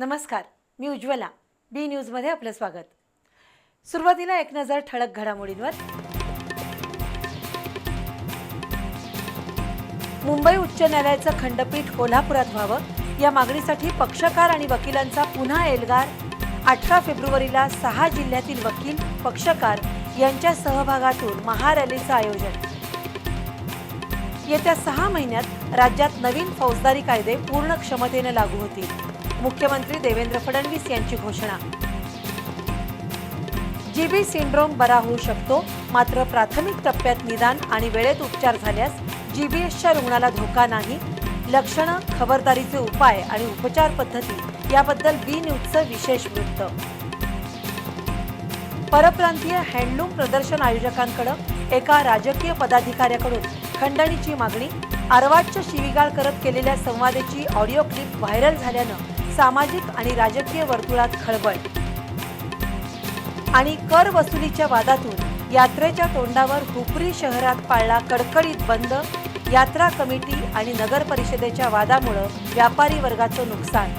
नमस्कार मी उज्ज्वला. बी न्यूजमध्ये आपलं स्वागत. सुरुवातीला एक नजर ठळक घडामोडींवर. मुंबई उच्च न्यायालयाचं खंडपीठ कोल्हापुरात व्हावं या मागणीसाठी पक्षकार आणि वकिलांचा पुन्हा एल्गार. अठरा फेब्रुवारीला सहा जिल्ह्यातील वकील पक्षकार यांच्या सहभागातून महारॅलीचं आयोजन. येत्या सहा महिन्यात राज्यात नवीन फौजदारी कायदे पूर्ण क्षमतेने लागू होतील. मुख्यमंत्री देवेंद्र फडणवीस यांची घोषणा. जीबी सिंड्रोम बरा होऊ शकतो मात्र प्राथमिक टप्प्यात निदान आणि वेळेत उपचार झाल्यास जीबीएसच्या रुग्णाला धोका नाही. लक्षणं खबरदारीचे उपाय आणि उपचार पद्धती याबद्दल बी न्यूजचं विशेष वृत्त. परप्रांतीय हँडलूम प्रदर्शन आयोजकांकडे एका राजकीय पदाधिकाऱ्याकडून खंडणीची मागणी. आरवाटच्या शिवीगाळ करत केलेल्या संवादाची ऑडिओ क्लिप व्हायरल झाल्यानं सामाजिक आणि राजकीय वर्तुळात खळबळ. आणि कर वसुलीच्या वादातून यात्रेच्या तोंडावर हुपरी शहरात पाळला कडकडीत बंद यात्रा कमिटी आणि नगर परिषदेच्या वादामुळं व्यापारी वर्गाचं नुकसान.